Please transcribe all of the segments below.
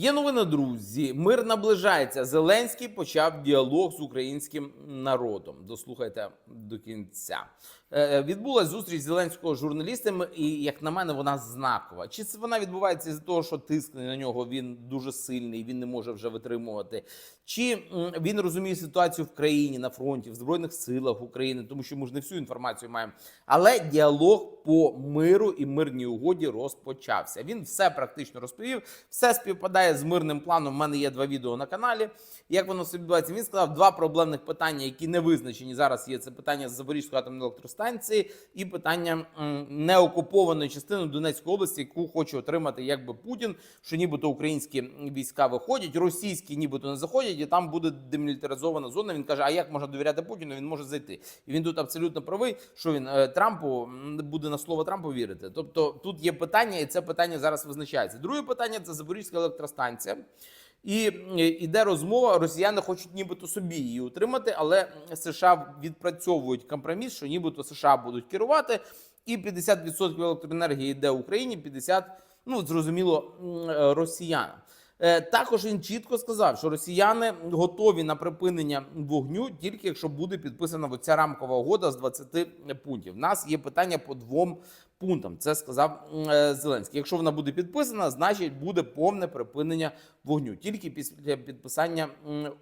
Є новина, друзі. Мир наближається. Зеленський почав діалог з українським народом. Дослухайте до кінця. Е, Відбулася зустріч Зеленського з журналістами, і як на мене, вона знакова. Чи це вона відбувається з того, що тиск на нього він дуже сильний, він не може вже витримувати? Чи він розуміє ситуацію в країні на фронті, в збройних силах України, тому що ми ж не всю інформацію маємо. Але діалог по миру і мирній угоді розпочався. Він все практично розповів, все співпадає з мирним планом. У мене є два відео на каналі. Як воно все відбувається? Він сказав два проблемних питання, які не визначені зараз. Є це питання з Запорізької атомної електростанції і питання неокупованої частини Донецької області, яку хоче отримати якби Путін, що нібито українські війська виходять, російські нібито не заходять, і там буде демілітаризована зона. Він каже: А як можна довіряти Путіну? Він може зайти. І він тут абсолютно правий, що він е, Трампу буде на слово Трампу вірити. Тобто тут є питання, і це питання зараз визначається. Друге питання це Запорізька електростанція. І йде іде розмова, росіяни хочуть нібито собі її утримати, але США відпрацьовують компроміс, що нібито США будуть керувати, і 50% електроенергії йде Україні, 50% ну зрозуміло е, росіянам. Е, Також він чітко сказав, що росіяни готові на припинення вогню, тільки якщо буде підписана оця рамкова угода з 20 пунктів. У нас є питання по двом пунктам. Це сказав е, Зеленський. Якщо вона буде підписана, значить буде повне припинення вогню, тільки після підписання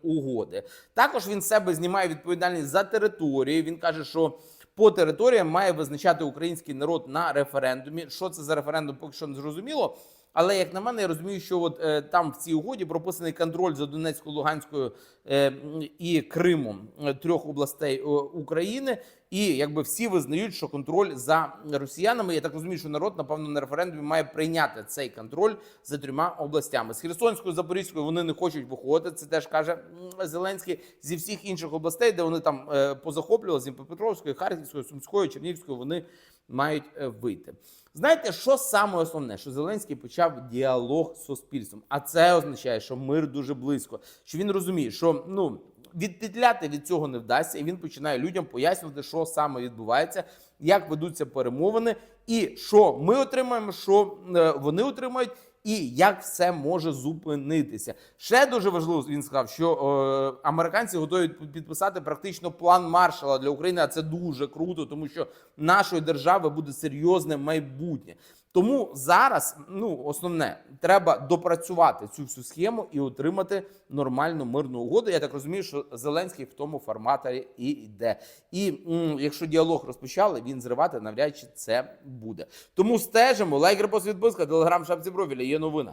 угоди. Також він себе знімає відповідальність за територію. Він каже, що по територіям має визначати український народ на референдумі. Що це за референдум, поки що не зрозуміло. Але як на мене, я розумію, що от е, там в цій угоді прописаний контроль за Донецькою, Луганською е, і Кримом е, трьох областей е, України. І якби всі визнають, що контроль за росіянами. Я так розумію, що народ, напевно, на референдумі має прийняти цей контроль за трьома областями. З Херсонською, Запорізькою вони не хочуть виходити. Це теж каже Зеленський зі всіх інших областей, де вони там е, позахоплювали з Дніпропетровської, Харківської, Сумської, Чернігівської. Вони мають е, вийти. Знаєте, що саме основне, що Зеленський почав діалог з суспільством, а це означає, що мир дуже близько. Що він розуміє, що ну відпетляти від цього не вдасться, і він починає людям пояснювати, що саме відбувається, як ведуться перемовини, і що ми отримаємо, що е, вони отримають. І як все може зупинитися? Ще дуже важливо, він сказав, що е, американці готові підписати практично план Маршала для України. А це дуже круто, тому що нашої держави буде серйозне майбутнє. Тому зараз, ну основне, треба допрацювати цю всю схему і отримати нормальну мирну угоду. Я так розумію, що Зеленський в тому форматі і йде. І м, якщо діалог розпочали, він зривати навряд чи це буде. Тому стежимо. Лайк, репост, телеграм, шапці профіля. Є новина.